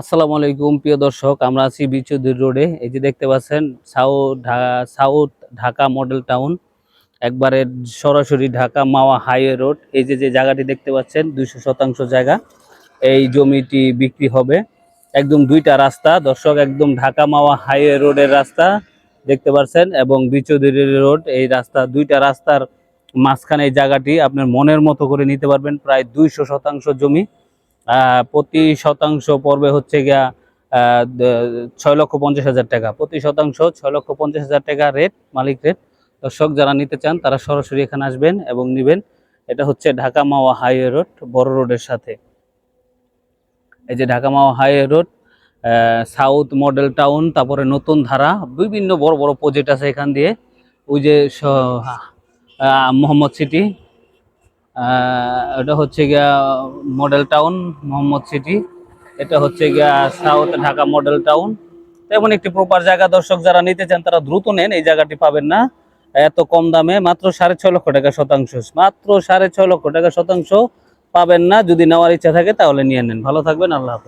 আসসালামু আলাইকুম, প্রিয় দর্শক, আমরা আছি বিচুদ্দির রোডে। এই যে দেখতে পাচ্ছেন south south Dhaka model town, একবারে সরাসরি ঢাকা মাওয়া হাইওয়ে রোড। এই যে যে জায়গাটি দেখতে পাচ্ছেন, দুইশো শতাংশ জায়গা। এই জমিটি বিক্রি হবে একদম দুইটা রাস্তা। দর্শক, একদম ঢাকা মাওয়া হাইওয়ে রোডের রাস্তা দেখতে পাচ্ছেন এবং বিচুদ্দির রোড। এই রাস্তা, দুইটা রাস্তার মাঝখানে এই জায়গাটি আপনার মনের মতো করে নিতে পারবেন, প্রায় দুইশো শতাংশ জমি। প্রতি শতাংশ পড়বে হচ্ছে গিয়া ছয় লক্ষ পঞ্চাশ হাজার টাকা। প্রতি শতাংশ ছয় লক্ষ পঞ্চাশ হাজার টাকা রেট মালিক রেট দর্শক, যারা নিতে চান, তারা সরাসরি এখানে আসবেন এবং নেবেন। এটা হচ্ছে ঢাকা মাওয়া হাইওয়ে রোড, বড় রোডের সাথে। এই যে Dhaka Mawa highway road south model town তারপরে নতুন ধারা, বিভিন্ন বড় বড় প্রজেক্ট আছে এখান দিয়ে। ওই যে মোহাম্মদ সিটি এটা হচ্ছে গিয়া মডেল টাউন মোহাম্মদ সিটি এটা হচ্ছে গিয়া সাউথ ঢাকা মডেল টাউন তেমন একটি প্রপার জায়গা, দর্শক যারা নিতে চান তারা দ্রুত নেন, এই জায়গাটি পাবেন না। এত কম দামে মাত্র সাড়ে ছয় লক্ষ টাকা শতাংশ। মাত্র সাড়ে ছয় লক্ষ টাকা শতাংশ পাবেন না। যদি নেওয়ার ইচ্ছা থাকে তাহলে নিয়ে নেন। ভালো থাকবেন, আল্লাহ হাফেজ।